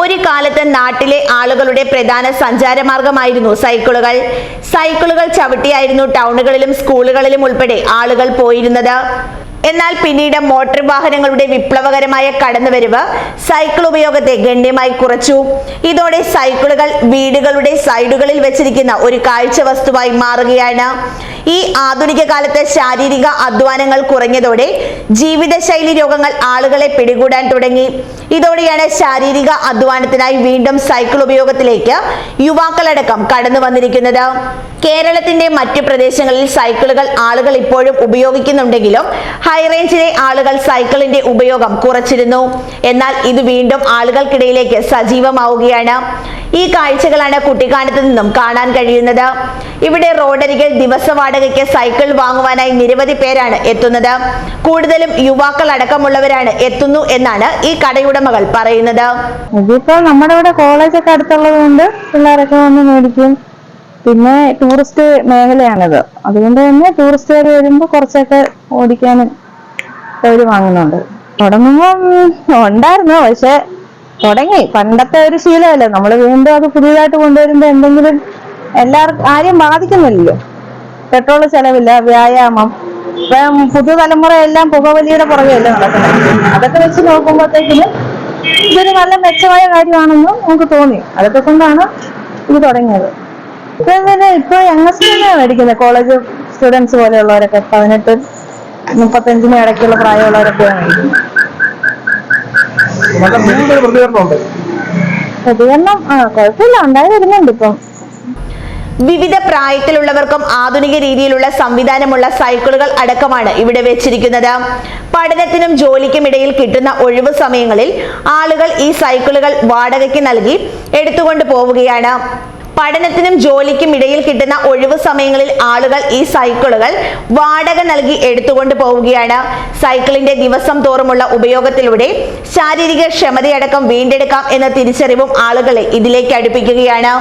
ഒരു കാലത്ത് നാട്ടിലെ ആളുകളുടെ പ്രധാന സഞ്ചാരമാർഗമായിരുന്നു സൈക്കിളുകൾ. സൈക്കിളുകൾ ചവിട്ടിയായിരുന്നു ടൗണുകളിലും സ്കൂളുകളിലും ഉൾപ്പെടെ ആളുകൾ പോയിരുന്നത്. എന്നാൽ പിന്നീട് മോട്ടോർ വാഹനങ്ങളുടെ വിപ്ലവകരമായ കടന്നുവരവ് സൈക്കിൾ ഉപയോഗത്തെ ഗണ്യമായി കുറച്ചു. ഇതോടെ സൈക്കിളുകൾ വീടുകളുടെ സൈഡുകളിൽ വെച്ചിരിക്കുന്ന ഒരു കാഴ്ച വസ്തുവായി മാറുകയാണ്. ഈ ആധുനിക കാലത്തെ ശാരീരിക അധ്വാനങ്ങൾ കുറഞ്ഞതോടെ ജീവിതശൈലി രോഗങ്ങൾ ആളുകളെ പിടികൂടാൻ തുടങ്ങി. ഇതോടെയാണ് ശാരീരിക അധ്വാനത്തിനായി വീണ്ടും സൈക്കിൾ ഉപയോഗത്തിലേക്ക് യുവാക്കളടക്കം കടന്നു വന്നിരിക്കുന്നത്. കേരളത്തിന്റെ മറ്റു പ്രദേശങ്ങളിൽ സൈക്കിളുകൾ ആളുകൾ ഇപ്പോഴും ഉപയോഗിക്കുന്നുണ്ടെങ്കിലും ഹൈറേഞ്ചിലെ ആളുകൾ സൈക്കിളിന്റെ ഉപയോഗം കുറച്ചിരുന്നു. എന്നാൽ ഇത് വീണ്ടും ആളുകൾക്കിടയിലേക്ക് സജീവമാവുകയാണ്. ഈ കാഴ്ചകളാണ് കുട്ടിക്കാനത്ത് നിന്നും കാണാൻ കഴിയുന്നത്. ഇവിടെ റോഡരികിൽ ദിവസ വാടകയ്ക്ക് സൈക്കിൾ വാങ്ങുവാനായി നിരവധി പേരാണ് എത്തുന്നത്. കൂടുതലും യുവാക്കൾ അടക്കമുള്ളവരാണ് എത്തുന്നു എന്നാണ് ഈ കടയുടമകൾ പറയുന്നത്. ഇതിപ്പോ നമ്മുടെ ഇവിടെ കോളേജൊക്കെ അടുത്തുള്ളത് കൊണ്ട് പിള്ളേരൊക്കെ വന്ന് മേടിക്കും. പിന്നെ ടൂറിസ്റ്റ് മേഖലയാണിത്. അതുകൊണ്ട് തന്നെ ടൂറിസ്റ്റുകാർ വരുമ്പോൾ കുറച്ചൊക്കെ ഓടിക്കാനും അവർ വാങ്ങുന്നുണ്ട്. തുടങ്ങുമ്പോ ഉണ്ടായിരുന്നു. പക്ഷെ തുടങ്ങി. പണ്ടത്തെ ഒരു ശീലമല്ലേ? നമ്മൾ വീണ്ടും അത് പുതിയതായിട്ട് കൊണ്ടുവരുമ്പോ എന്തെങ്കിലും എല്ലാവർക്കും ആരെയും ബാധിക്കുന്നില്ലല്ലോ. പെട്രോൾ ചെലവില്ല വ്യായാമം. ഇപ്പം പുതുതലമുറ എല്ലാം പുകവലിയുടെ പുറകെയല്ലേ നടക്കുന്നത്. അതൊക്കെ വെച്ച് നോക്കുമ്പോഴത്തേക്കിന് ഇതൊരു നല്ല മെച്ചമായ കാര്യമാണെന്ന് നമുക്ക് തോന്നി. അതൊക്കെ കൊണ്ടാണ് ഇത് തുടങ്ങിയത്. ഇപ്പൊ പിന്നെ ഇപ്പൊ യങ്സ്റ്റേഴ്സിനെ മേടിക്കുന്നത് കോളേജ് സ്റ്റുഡൻസ് പോലെയുള്ളവരൊക്കെ പതിനെട്ട് മുപ്പത്തഞ്ചിന് ഇടയ്ക്കുള്ള പ്രായമുള്ളവരൊക്കെയാണ് മേടിക്കുന്നത് പ്രതികരണമുണ്ട്. പ്രതികരണം? ആ കുഴപ്പമില്ല. ഉണ്ടായി വരുന്നുണ്ട് ഇപ്പം. വിവിധ പ്രായത്തിലുള്ളവർക്കും ആധുനിക രീതിയിലുള്ള സംവിധാനമുള്ള സൈക്കിളുകൾ അടക്കമാണ് ഇവിടെ വെച്ചിരിക്കുന്നത്. പഠനത്തിനും ജോലിക്കും ഇടയിൽ കിട്ടുന്ന ഒഴിവു സമയങ്ങളിൽ ആളുകൾ ഈ സൈക്കിളുകൾ വാടകയ്ക്ക് നൽകി എടുത്തുകൊണ്ട് പോവുകയാണ്. പഠനത്തിനും ജോലിക്കും ഇടയിൽ കിട്ടുന്ന ഒഴിവ് സമയങ്ങളിൽ ആളുകൾ ഈ സൈക്കിളുകൾ വാടക നൽകി എടുത്തുകൊണ്ട് പോവുകയാണ്. സൈക്കിളിന്റെ ദിവസം തോറുമുള്ള ഉപയോഗത്തിലൂടെ ശാരീരിക ക്ഷമതയടക്കം വീണ്ടെടുക്കാം എന്ന തിരിച്ചറിവും ആളുകളെ ഇതിലേക്ക് അടുപ്പിക്കുകയാണ്.